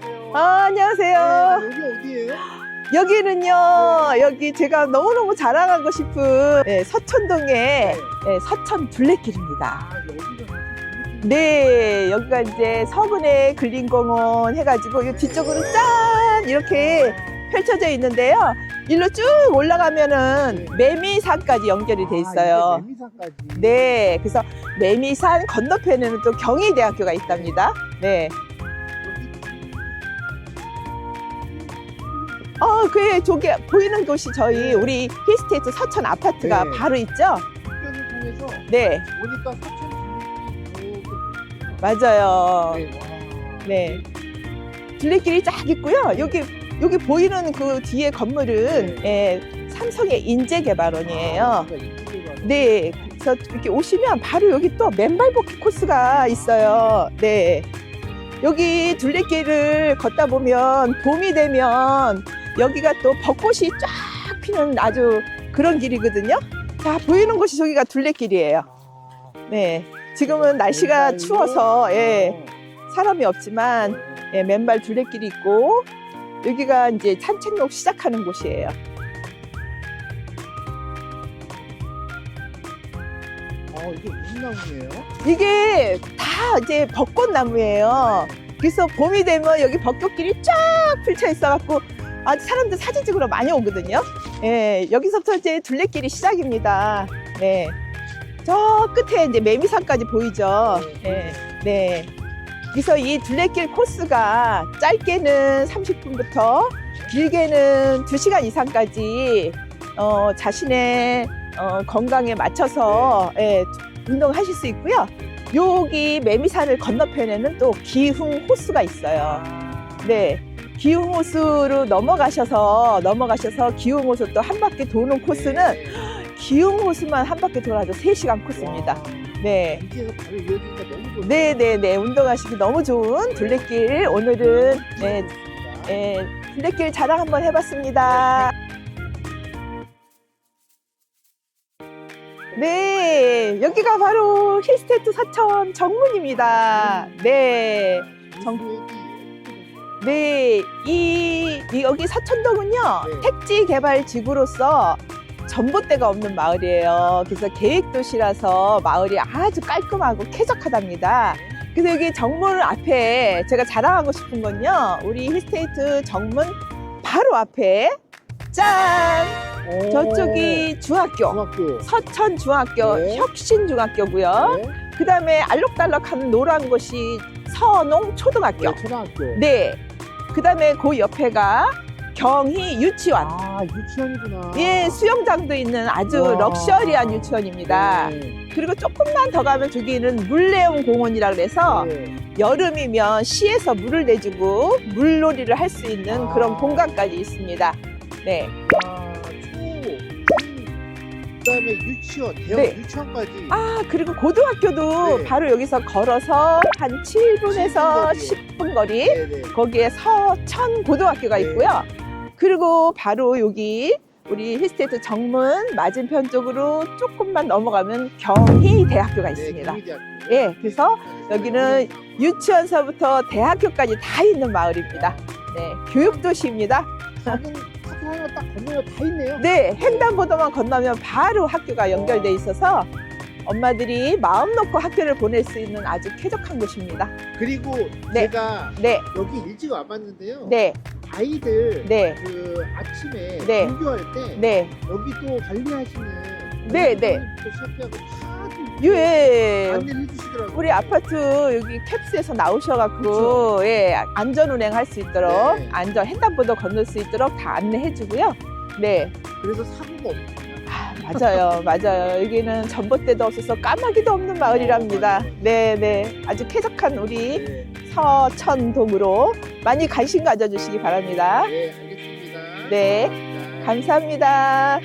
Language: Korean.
안녕하세요. 아, 안녕하세요. 네, 여기 어디예요? 여기는요, 여기 제가 너무너무 자랑하고 싶은 네, 서천동의 네, 서천 둘레길입니다. 아, 네, 여기가 이제 서문의 근린공원 해가지고 이 뒤쪽으로 짠! 이렇게 펼쳐져 있는데요. 일로 쭉 올라가면은 매미산까지 연결이 돼 있어요. 매미산까지. 네, 그래서 매미산 건너편에는 또 경희대학교가 있답니다. 네. 어, 그 저기 보이는 곳이 저희 우리 힐스테이트 서천 아파트가 네. 바로 있죠? 통해서 네, 서천 분위기 맞아요. 네, 와. 네. 둘레길이 쫙 있고요. 여기 여기 보이는 그 뒤에 건물은 예, 삼성의 인재개발원이에요. 아, 네, 그래서 이렇게 오시면 바로 여기 또 맨발 걷기 코스가 있어요. 네. 여기 둘레길을 걷다 보면 봄이 되면 여기가 또 벚꽃이 쫙 피는 아주 그런 길이거든요. 자, 보이는 곳이 저기가 둘레길이에요. 아, 네. 지금은 날씨가? 추워서 예, 어. 사람이 없지만 예, 맨발 둘레길이 있고 여기가 이제 산책로 시작하는 곳이에요. 어, 이게 무슨 나무예요? 이게 다 이제 벚꽃 나무예요. 그래서 봄이 되면 여기 벚꽃길이 쫙 펼쳐 있어갖고 아주 사람들 사진 찍으러 많이 오거든요. 예, 여기서부터 이제 둘레길이 시작입니다. 네. 저 끝에 이제 매미산까지 보이죠. 네. 네. 그래서 이 둘레길 코스가 짧게는 30분부터 길게는 2시간 이상까지 어, 자신의 어, 건강에 맞춰서 예, 운동하실 수 있고요. 여기 매미산을 건너편에는 또 기흥 호수가 있어요. 네. 기흥 호수로 넘어가셔서 넘어가셔서 기흥 호수 또 한 바퀴 도는 코스는 네. 기흥 호수만 한 바퀴 돌아도 3시간 코스입니다. 와. 네. 네, 네, 네. 운동하시기 너무 좋은 둘레길. 오늘은 네, 네, 둘레길 자랑 한번 해봤습니다. 네, 여기가 바로 힐스테이트 서천 정문입니다. 네, 정- 네, 이, 이 여기 서천동은요 네. 택지 개발 지구로서 전봇대가 없는 마을이에요. 그래서 계획 도시라서 마을이 아주 깔끔하고 쾌적하답니다. 그래서 여기 정문 앞에 제가 자랑하고 싶은 건요, 우리 힐스테이트 정문 바로 앞에 짠 오. 저쪽이 중학교. 중학교. 서천 중학교, 네. 혁신 중학교고요. 네. 그 다음에 알록달록한 노란 곳이 서농 초등학교. 네, 초등학교. 네. 그 다음에 그 옆에가 경희 유치원. 아, 유치원이구나. 예, 수영장도 있는 아주 와. 럭셔리한 유치원입니다. 네. 그리고 조금만 더 가면 저기는 물레용 공원이라 그래서 네. 여름이면 시에서 물을 내주고 물놀이를 할 수 있는 아. 그런 공간까지 있습니다. 네. 그다음에 유치원, 대형 네. 유치원까지. 아, 그리고 고등학교도 네. 바로 여기서 걸어서 한 7분에서 10분 10분 거리. 네, 네. 거기에 서천 고등학교가 네. 있고요. 그리고 바로 여기 우리 힐스테이트 정문 맞은편 쪽으로 조금만 넘어가면 경희대학교가 있습니다. 네, 경희대학교. 예, 그래서 여기는 유치원서부터 대학교까지 다 있는 마을입니다. 네, 교육도시입니다. 작은 학교 하나 딱 건너면 다 있네요. 네, 횡단보도만 건너면 바로 학교가 연결돼 있어서 엄마들이 마음 놓고 학교를 보낼 수 있는 아주 쾌적한 곳입니다. 그리고 네. 제가 네, 여기 일찍 와봤는데요. 네, 아이들 네, 그 아침에 네. 등교할 때 네, 여기 또 관리하시는 네, 네. 다좀 예. 해주시더라고요. 우리 아파트 여기 캡스에서 나오셔갖고 예 안전 운행할 수 있도록 네. 안전 횡단보도 건널 수 있도록 다 안내해주고요. 네, 그래서 사고가 없어요. 아, 맞아요, 맞아요. 여기는 전봇대도 없어서 까마귀도 없는 마을이랍니다. 어, 맞아요. 네, 네, 아주 쾌적한 우리 네, 서천동으로 많이 관심 가져주시기 바랍니다. 네 알겠습니다. 네. 감사합니다.